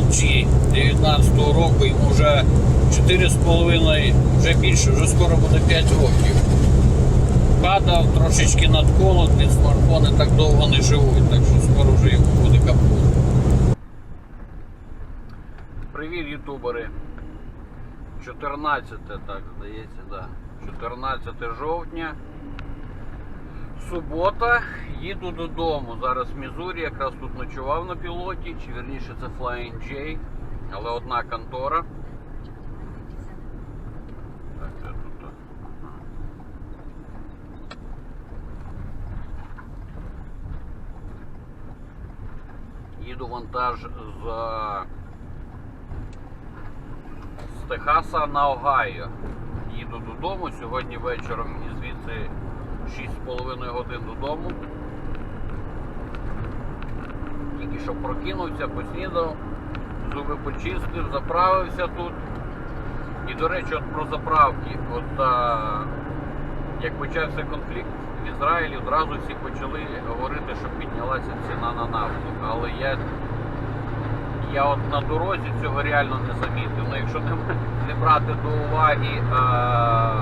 LG 19 року, йому вже 4,5, вже більше, вже скоро буде 5 років. Падав трошечки надколот, від смартфони так довго не живуть, так що скоро вже йому буде капут. Привіт, ютубери. 14, так здається, да. 14 жовтня. Субота, їду додому. Зараз в Мізурі, якраз тут ночував на пілоті, чи вірніше це Flying J, але одна контора. Так, де тут? Їду вантаж з, з Техаса на Огайо. Їду додому. Сьогодні вечором мені звідси 6,5 годин додому. Тільки що прокинувся, поснідав, зуби почистив, заправився тут. І до речі, от про заправки. От а, як почався конфлікт в Ізраїлі, одразу всі почали говорити, що піднялася ціна на нафту. Але я, я от на дорозі цього реально не замітив. Ну, якщо не, не брати до уваги а,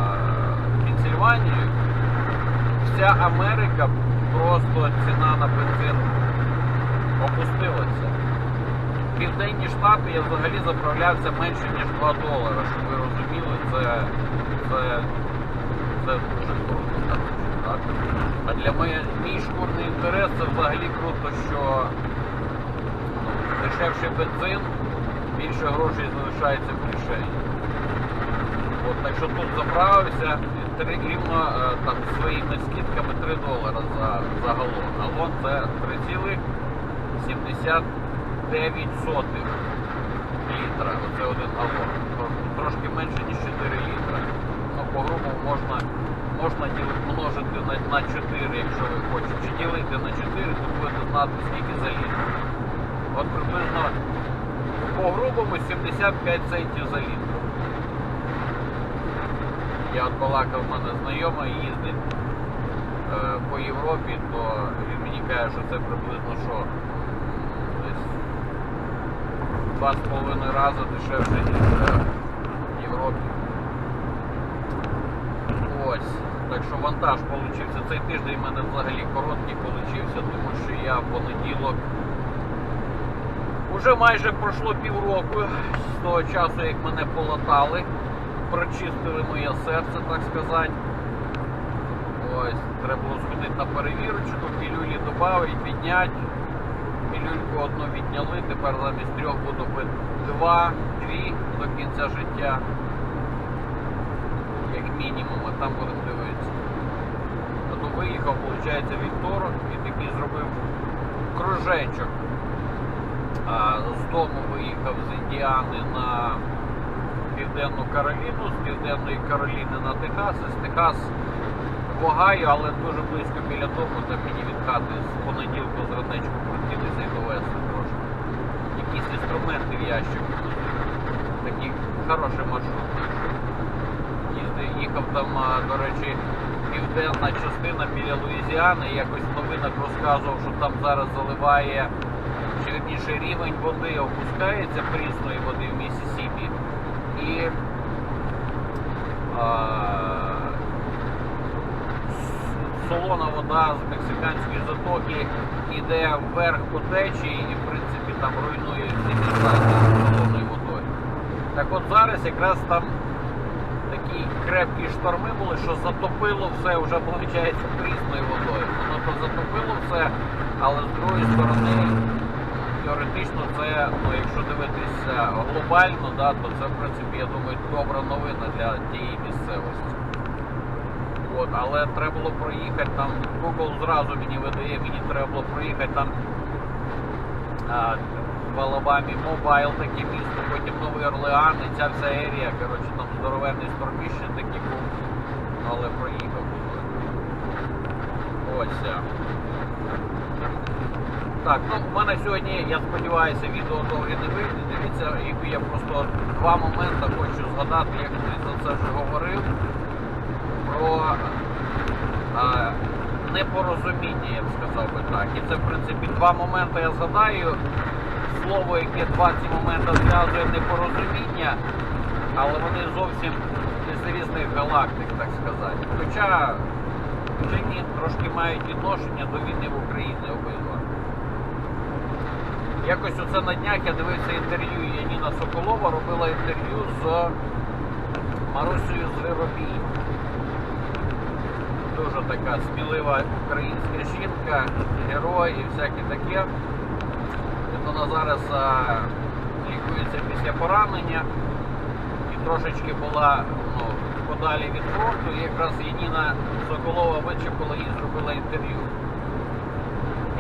Пенсильванію, вся Америка просто ціна на бензин опустилася. Південні Штати я взагалі заправлявся менше ніж 2 долара, щоб ви розуміли, це, це, це дуже круто. Так? А для мене мій шкурний інтерес це взагалі круто, що ну, дешевший бензин, більше грошей залишається в кишені. От, так що тут заправився три, рівно е, там своїми скидками 3 долара за, за галон. Галон це 3,79 літра. Оце один галон. Трошки менше, ніж 4 літра. Ну, по-грубому можна, можна діли- множити на, на 4, якщо ви хочете. Чи ділити на 4, то будете знати, скільки за літр. От приблизно по-грубому 75 центів за літр. Я от балакав, в мене знайомий їздить е, по Європі, то він мені каже, що це приблизно що два з половиною рази дешевше, ніж е, в Європі. Ось. Так що вантаж получився. Цей тиждень в мене взагалі короткий получився, тому що я в понеділок Уже майже пройшло півроку з того часу, як мене полатали, прочистили моє серце, так сказати. Ось, треба було сходити на перевірочку, пілюлі додати, підняти. Пілюльку одну відняли, тепер замість трьох буду пити два, дві до кінця життя. Як мінімум, а там будемо дивитися. А то виїхав, виходить, вівторок і такий зробив кружечок. А, з дому виїхав з Індіани на Південну Кароліну, з Південної Кароліни на Техас, з Техас в Огайо, але дуже близько біля дому, де мені від хати з понеділку з ранечку хотілося і довести трошки. Якісь інструменти в ящику. Такий хороший маршрут. Їхав там, до речі, південна частина біля Луїзіани, якось в новинах розказував, що там зараз заливає вірніше рівень води опускається прісної води в Місісіпі і солона вода з мексиканської затоки йде вверх по течії і в принципі там руйнує всі міста солоною водою. Так от зараз якраз там такі крепкі шторми були, що затопило все, вже виходить прісною водою. Воно то затопило все, але з другої сторони теоретично це, ну якщо дивитися глобально, да, то це в принципі, я думаю, добра новина для тієї місцевості. От, але треба було проїхати там, Google зразу мені видає, мені треба було проїхати там а, в Алабамі Мобайл таке місто, потім Новий Орлеан і ця вся ерія, коротше, там здоровенний сторміще такий був, але проїхав. Ось. Так, ну в мене сьогодні, я сподіваюся, відео довге не вийде. Дивіться, які я просто два моменти хочу згадати, як ти за це вже говорив. Про а, непорозуміння, я б сказав би так. І це, в принципі, два моменти я згадаю. слово, яке два ці моменти зв'язує непорозуміння, але вони зовсім з різних галактик, так сказати. Хоча вже ні, трошки мають відношення до війни в Україні обидва. Якось оце на днях я дивився інтерв'ю Яніна Соколова, робила інтерв'ю з Марусею Звиробій. Дуже така смілива українська жінка, герой і всяке таке. Вона зараз а, лікується після поранення і трошечки була ну, подалі від фронту. І якраз Яніна Соколова вичепила і зробила інтерв'ю.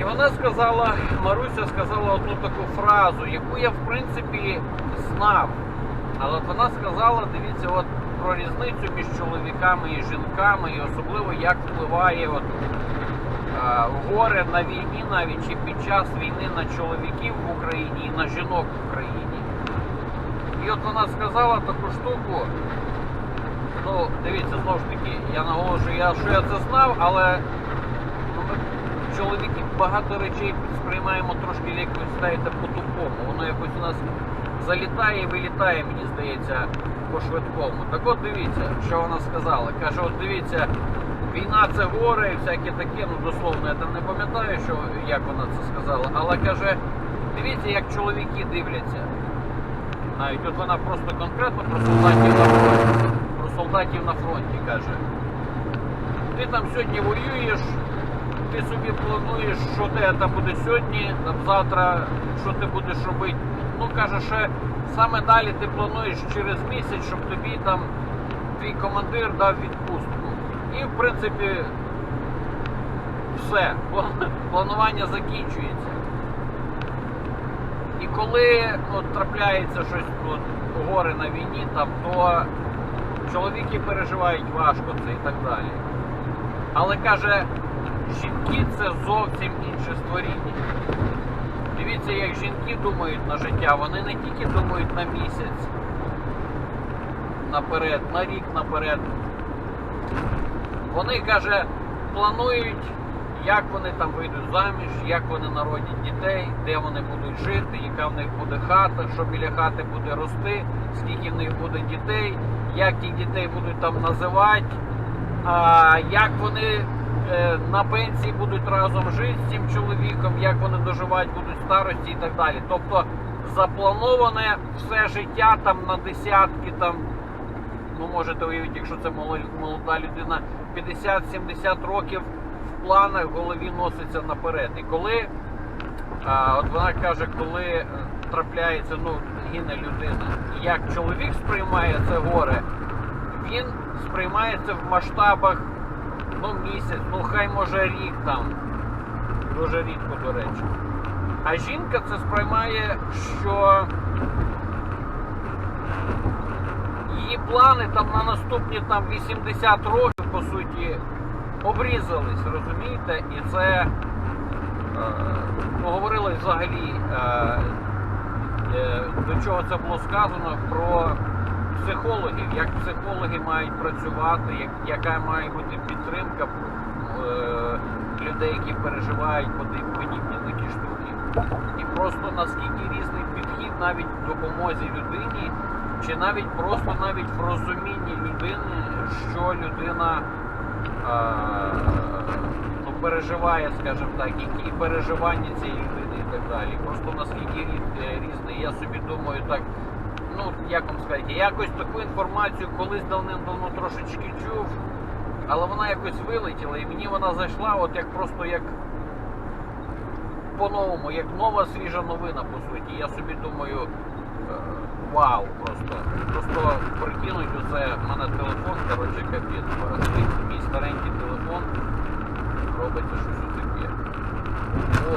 І вона сказала, Маруся сказала одну таку фразу, яку я в принципі знав. Але вона сказала, дивіться, от про різницю між чоловіками і жінками, і особливо як впливає от, а, горе на війні, навіть чи під час війни на чоловіків в Україні і на жінок в Україні. І от вона сказала таку штуку. Ну, дивіться, знову ж таки, я наголошую, я, що я це знав, але ну, чоловіки багато речей сприймаємо трошки якось, знаєте, по-тупому. Воно якось у нас залітає і вилітає, мені здається, по-швидкому. Так от дивіться, що вона сказала. Каже, от дивіться, війна це горе і всяке таке, ну дословно, я там не пам'ятаю, що, як вона це сказала, але каже, дивіться, як чоловіки дивляться. Навіть от вона просто конкретно про солдатів на фронті. Про солдатів на фронті каже. Ти там сьогодні воюєш, ти собі плануєш, що тебе там буде сьогодні, завтра, що ти будеш робити. Ну каже, ще саме далі ти плануєш через місяць, щоб тобі там твій командир дав відпустку. І в принципі все, планування закінчується. І коли ну, трапляється щось от, горе на війні, там, то чоловіки переживають важко це і так далі. Але каже, жінки це зовсім інше створіння. Дивіться, як жінки думають на життя, вони не тільки думають на місяць наперед, на рік наперед. Вони, каже, планують, як вони там вийдуть заміж, як вони народять дітей, де вони будуть жити, яка в них буде хата, що біля хати буде рости, скільки в них буде дітей, як тих дітей будуть там називати, а, як вони на пенсії будуть разом жити з цим чоловіком, як вони доживати будуть старості і так далі. Тобто заплановане все життя там на десятки там ну можете уявити, якщо це молода людина, 50-70 років в планах в голові носиться наперед. І коли, а, от вона каже, коли е, трапляється, ну, гине людина, як чоловік сприймає це горе, він сприймає це в масштабах ну, місяць, ну хай може рік там. Дуже рідко, до речі. А жінка це сприймає, що її плани там на наступні там 80 років, по суті, обрізались, розумієте? І це ну, взагалі, е, е, до чого це було сказано, про психологів, як психологи мають працювати, як, яка має бути підтримка е, людей, які переживають подібні такі штуки. І просто наскільки різний підхід навіть в допомозі людині, чи навіть просто навіть в розумінні людини, що людина е, ну, переживає, скажімо так, які переживання цієї людини і так далі. Просто наскільки рі- різний. Я собі думаю, так, ну як вам сказати, якось таку інформацію колись давним-давно трошечки чув, але вона якось вилетіла, і мені вона зайшла, от як просто як по-новому, як нова свіжа новина, по суті. Я собі думаю, е, вау, просто. Просто прикинуть оце, в мене телефон, коротше, капець, мій старенький телефон, робиться щось таке.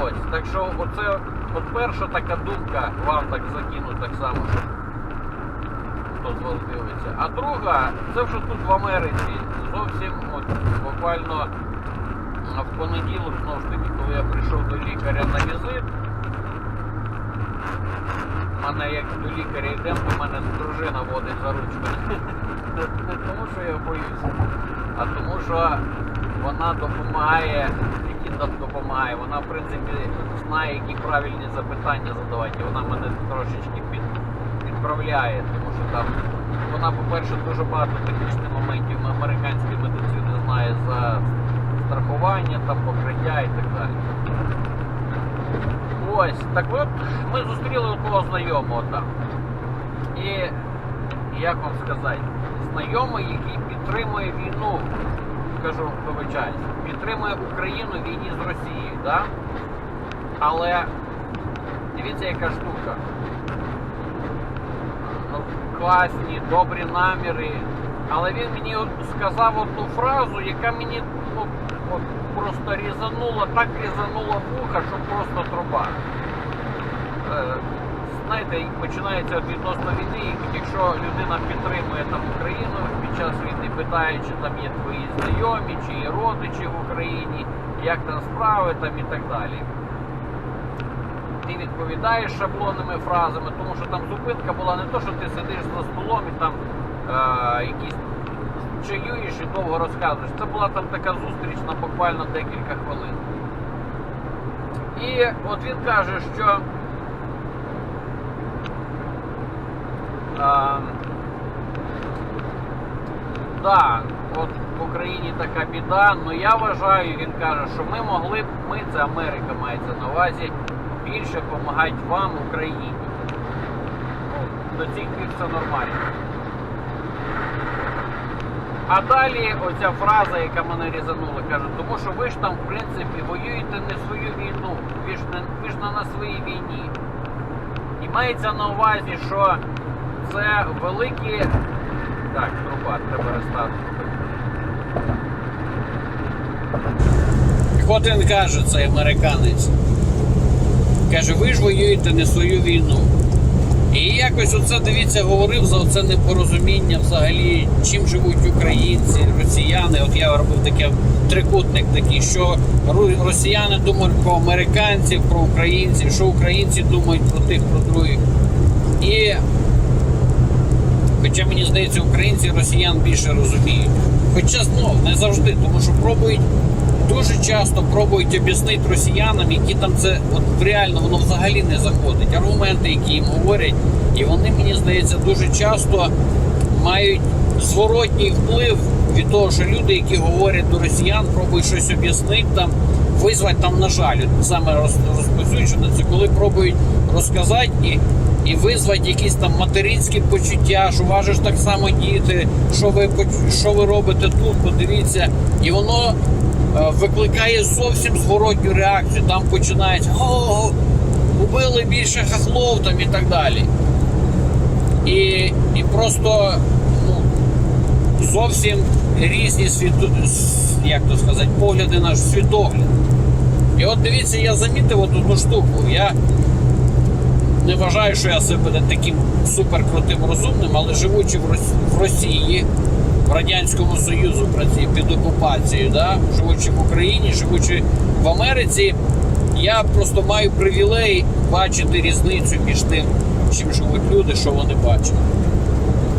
Ось, так що оце от перша така думка, вам так закину так само, хто вас дивиться. А друга, це вже тут в Америці. Зовсім от буквально в понеділок, знову ж таки, коли я прийшов до лікаря на візит, мене як до лікаря йдемо, то мене дружина водить за ручку. Не, тому, що я боюся, а тому, що вона допомагає, тільки там допомагає. Вона, в принципі, знає, які правильні запитання задавати. І Вона мене трошечки під, підправляє, тому що там вона, по-перше, дуже багато технічних моментів американської медицини знає за страхування, там, покриття і так далі. Ось, так от ми зустріли одного знайомого там. І як вам сказати, знайомий, який підтримує війну, кажу, вибачаюсь, підтримує Україну в війні з Росією, да? але дивіться, яка штука. Класні, добрі наміри. Але він мені сказав одну фразу, яка мені ну, от, просто різанула, так різанула вуха, що просто труба. Е, знаєте, починається відносно війни, і якщо людина підтримує там Україну під час війни, питає, чи там є твої знайомі, чи є родичі в Україні, як там справи там і так далі. Ти відповідаєш шаблонними фразами, тому що там зупинка була не то, що ти сидиш за столом і там е, якісь чаюєш і довго розказуєш. Це була там така зустріч на буквально декілька хвилин. І от він каже, що а, да, от в Україні така біда, але я вважаю, він каже, що ми могли б, ми, це Америка мається на увазі, більше допомагати вам, Україні. Ну, до цих пір це нормально. А далі оця фраза, яка мене різанула, каже, тому що ви ж там, в принципі, воюєте не свою війну, ви ж, не, ви ж не на своїй війні. І мається на увазі, що це великі. Так, труба, треба розставити. От він каже, цей американець. Каже, ви ж воюєте не свою війну. І якось оце, дивіться, говорив за оце непорозуміння взагалі, чим живуть українці, росіяни. От я робив таке трикутник такий, що росіяни думають про американців, про українців, що українці думають про тих, про других. І Хоча мені здається, українці росіян більше розуміють. Хоча знов не завжди, тому що пробують дуже часто пробують об'яснити росіянам, які там це от реально воно взагалі не заходить. Аргументи, які їм говорять, і вони, мені здається, дуже часто мають зворотній вплив від того, що люди, які говорять до росіян, пробують щось об'яснити там, визвати там на жаль. Саме роз- розповсюджено це коли пробують розказати і, і визвати якісь там материнські почуття, що важиш так само діти, що ви що ви робите тут, подивіться, і воно викликає зовсім зворотню реакцію. Там починається о, убили більше хахлов там і так далі. І, і просто ну, зовсім різні світу, як то сказати, погляди наш світогляд. І от дивіться, я замітив одну штуку. Я не вважаю, що я себе таким суперкрутим розумним, але живучи в Росії, в Радянському Союзу під окупацією, да? живучи в Україні, живучи в Америці, я просто маю привілей бачити різницю між тим, чим живуть люди, що вони бачать.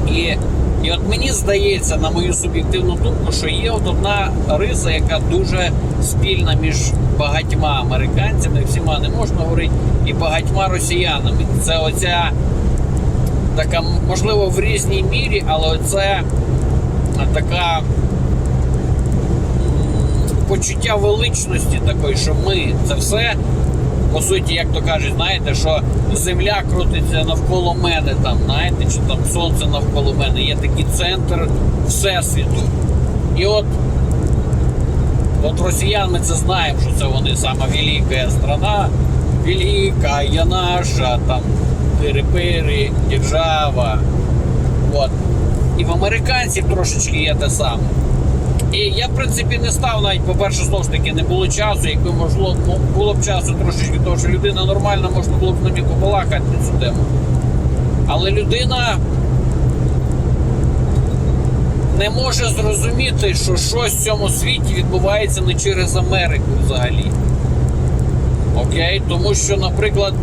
І, і от мені здається, на мою суб'єктивну думку, що є от одна риса, яка дуже спільна між багатьма американцями, всіма не можна говорити, і багатьма росіянами. Це оця така, можливо, в різній мірі, але оце така почуття величності такої, що ми це все. По суті, як то кажуть, знаєте, що земля крутиться навколо мене, там, знаєте, чи там сонце навколо мене, є такий центр Всесвіту. І от, от росіян ми це знаємо, що це вони сама велика страна, велика, я наша, там, пири-пири, держава. От. І в американців трошечки є те саме. І я, в принципі, не став навіть, по-перше, знову ж таки, не було часу, якби можливо ну, було б часу трошечки, того, що людина нормальна, можна було б з ними побалакати на цю тему. Але людина не може зрозуміти, що щось в цьому світі відбувається не через Америку взагалі. Окей? Тому що, наприклад,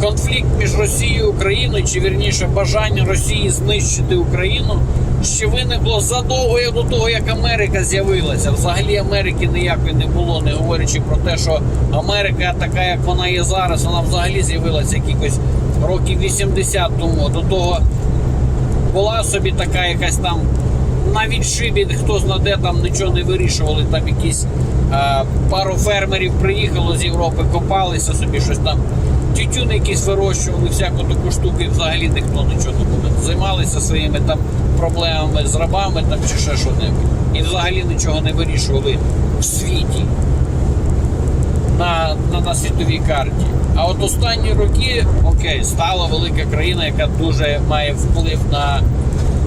конфлікт між Росією і Україною, чи вірніше бажання Росії знищити Україну, ще виникло задовго до того, як Америка з'явилася. Взагалі Америки ніякої не було, не говорячи про те, що Америка така, як вона є зараз, вона взагалі з'явилася якихось років 80 тому. До того була собі така якась там на відшибі, хто знаде, там нічого не вирішували. Там якісь е, пару фермерів приїхало з Європи, копалися собі щось там. Тютюн якісь вирощували, всяку таку штуку, і взагалі ніхто нічого не. Займалися своїми там проблемами з рабами там чи ще що-небудь. І взагалі нічого не вирішували в світі на, на, на світовій карті. А от останні роки, окей, стала велика країна, яка дуже має вплив на,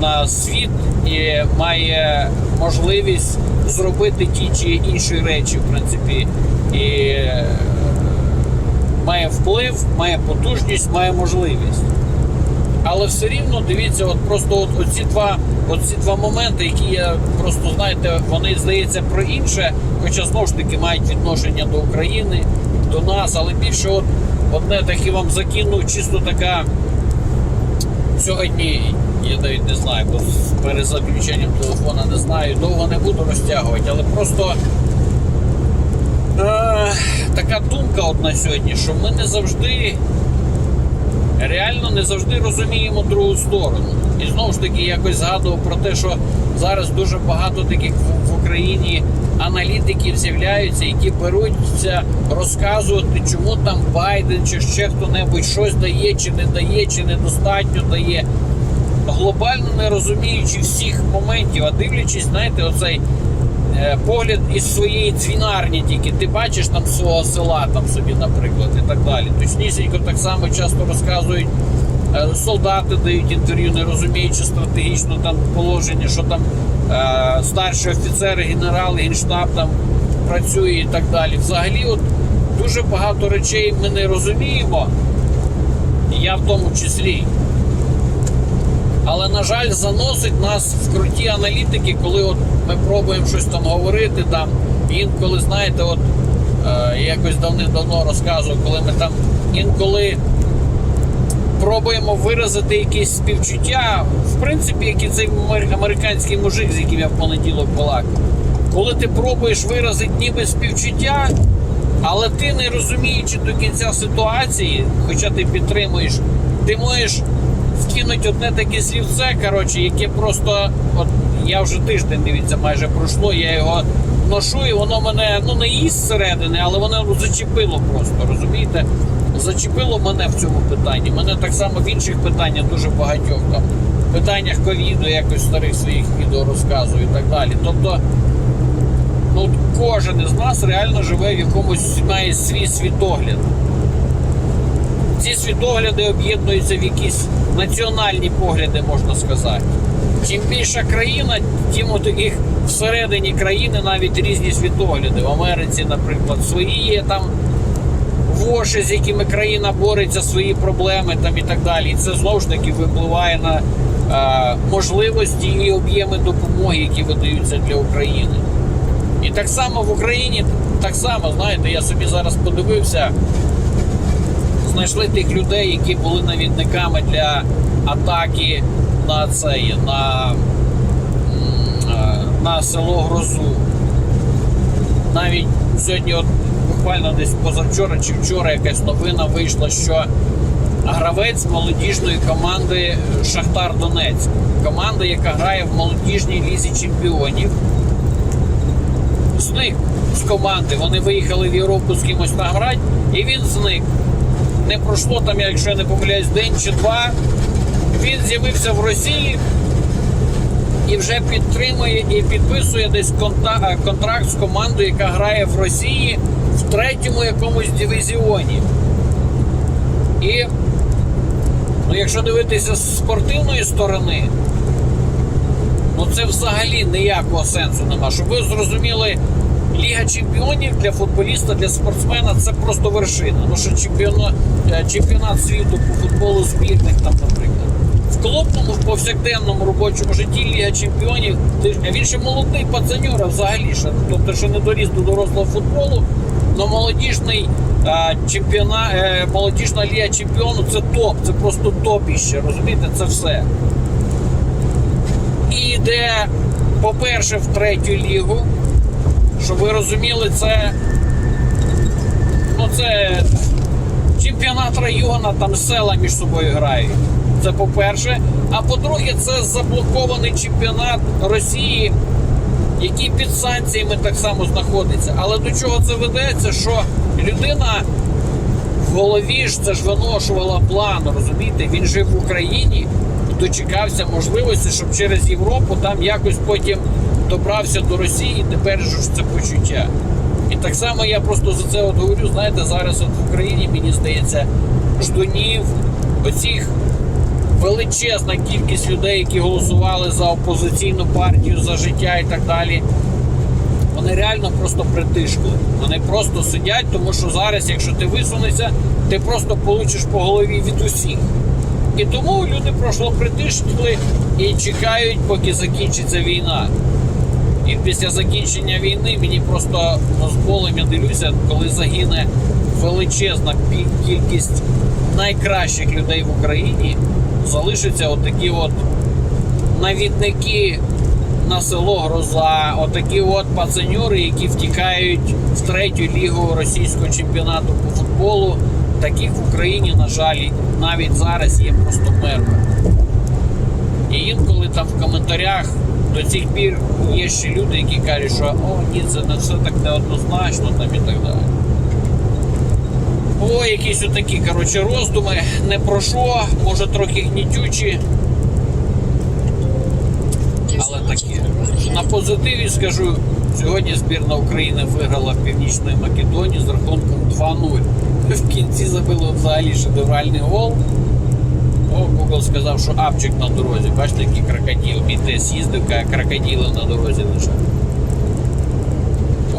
на світ і має можливість зробити ті чи інші речі, в принципі. І е, має вплив, має потужність, має можливість. Але все рівно дивіться, от просто от, оці два, оці два моменти, які я просто знаєте, вони здається про інше, хоча знову ж таки мають відношення до України, до нас, але більше от одне таке вам закину, чисто така сьогодні. Я навіть не знаю, бо з перезаключенням телефона не знаю, довго не буду розтягувати, але просто е, така думка от на сьогодні, що ми не завжди реально не завжди розуміємо другу сторону. І знову ж таки якось згадував про те, що зараз дуже багато таких в, в Україні аналітиків з'являються, які беруться розказувати, чому там Байден чи ще хто-небудь щось дає, чи не дає, чи недостатньо дає. Глобально не розуміючи всіх моментів, а дивлячись, знаєте, оцей е, погляд із своєї дзвінарні тільки ти бачиш там свого села, там собі, наприклад, і так далі. Точнісінько так само часто розказують. е, Солдати дають інтерв'ю, не розуміючи стратегічно там положення, що там е, старші офіцери, генерали, генштаб там працює і так далі. Взагалі, от дуже багато речей ми не розуміємо, я в тому числі. Але, на жаль, заносить нас в круті аналітики, коли от ми пробуємо щось там говорити. Там інколи, знаєте, от е, якось давним-давно розказував, коли ми там інколи пробуємо виразити якісь співчуття, в принципі, як і цей американський мужик, з яким я в понеділок балакав. Коли ти пробуєш виразити ніби співчуття, але ти не розуміючи до кінця ситуації, хоча ти підтримуєш, ти можеш вкинути одне таке слівце, коротше, яке просто, от я вже тиждень дивіться, майже пройшло, я його ношу, і воно мене ну не їсть зсередини, але воно зачепило просто, розумієте? Зачепило мене в цьому питанні. Мене так само в інших питаннях дуже багатьох там. Питаннях ковіду, якось старих своїх відео розказую і так далі. Тобто, ну кожен із нас реально живе в якомусь має свій світогляд. Ці світогляди об'єднуються в якісь національні погляди, можна сказати. Чим більша країна, тим у таких всередині країни навіть різні світогляди. В Америці, наприклад, свої є там воші, з якими країна бореться, свої проблеми там і так далі. І це знову ж таки випливає на е, можливості і об'єми допомоги, які видаються для України. І так само в Україні, так само, знаєте, я собі зараз подивився, знайшли тих людей, які були навідниками для атаки на це, на, е, на село Грозу. Навіть сьогодні, от буквально десь позавчора чи вчора якась новина вийшла, що гравець молодіжної команди Шахтар Донецьк. Команда, яка грає в молодіжній лізі чемпіонів. Зник з команди. Вони виїхали в Європу з кимось там грати, і він зник. Не пройшло там, якщо я не помиляюсь, день чи два. Він з'явився в Росії і вже підтримує і підписує десь е, контракт з командою, яка грає в Росії в третьому якомусь дивізіоні. І ну, якщо дивитися з спортивної сторони, ну це взагалі ніякого сенсу нема. Щоб ви зрозуміли, Ліга чемпіонів для футболіста, для спортсмена це просто вершина. Ну що чемпіонат, чемпіонат світу по футболу збірних там, наприклад. В клубному, в повсякденному робочому житті Ліга чемпіонів, ти ж- він ще молодий пацанюра взагалі, ще, тобто, що не доріс до дорослого футболу, Ну, молодіжний е, чемпіонат, е, молодіжна ліга чемпіону це топ, це просто топіще, розумієте, це все. І йде, по-перше, в третю лігу. Щоб ви розуміли, це. Ну, це чемпіонат району, там села між собою грають. Це по-перше. А по-друге, це заблокований чемпіонат Росії, який під санкціями так само знаходиться. Але до чого це ведеться? Що людина в голові ж це ж виношувала план, розумієте? Він жив в Україні, дочекався можливості, щоб через Європу там якось потім добрався до Росії тепер ж це почуття. І так само я просто за це от говорю, знаєте, зараз от в Україні, мені здається, ждунів, оцих величезна кількість людей, які голосували за опозиційну партію, за життя і так далі. Вони реально просто притишкли. Вони просто сидять, тому що зараз, якщо ти висунешся, ти просто получиш по голові від усіх. І тому люди пройшло притишкли і чекають, поки закінчиться війна. І після закінчення війни мені просто з болем я дивлюся, коли загине величезна кількість найкращих людей в Україні, залишаться отакі от навідники на село Гроза, отакі от пацанюри, які втікають в третю лігу російського чемпіонату по футболу. Таких в Україні, на жаль, навіть зараз є просто мертво. І інколи там в коментарях до цих пір є ще люди, які кажуть, що о, ні, це все так неоднозначно там і так далі. О, якісь отакі, коротше, роздуми. Не про що, може трохи гнітючі, але такі. На позитиві скажу, сьогодні збірна України виграла в Північної Македонії з рахунком 2-0. В кінці забили взагалі шедевральний гол. О, Google сказав, що апчик на дорозі. Бачите, який крокодил. БТС їздив, каже, крокодили на дорозі лежать.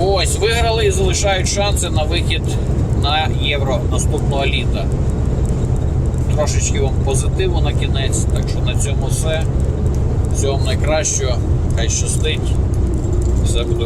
Ось, виграли і залишають шанси на вихід на євро наступного літа. Трошечки вам позитиву на кінець, так що на цьому все. Всього вам найкращого. Хай щастить. Все буде.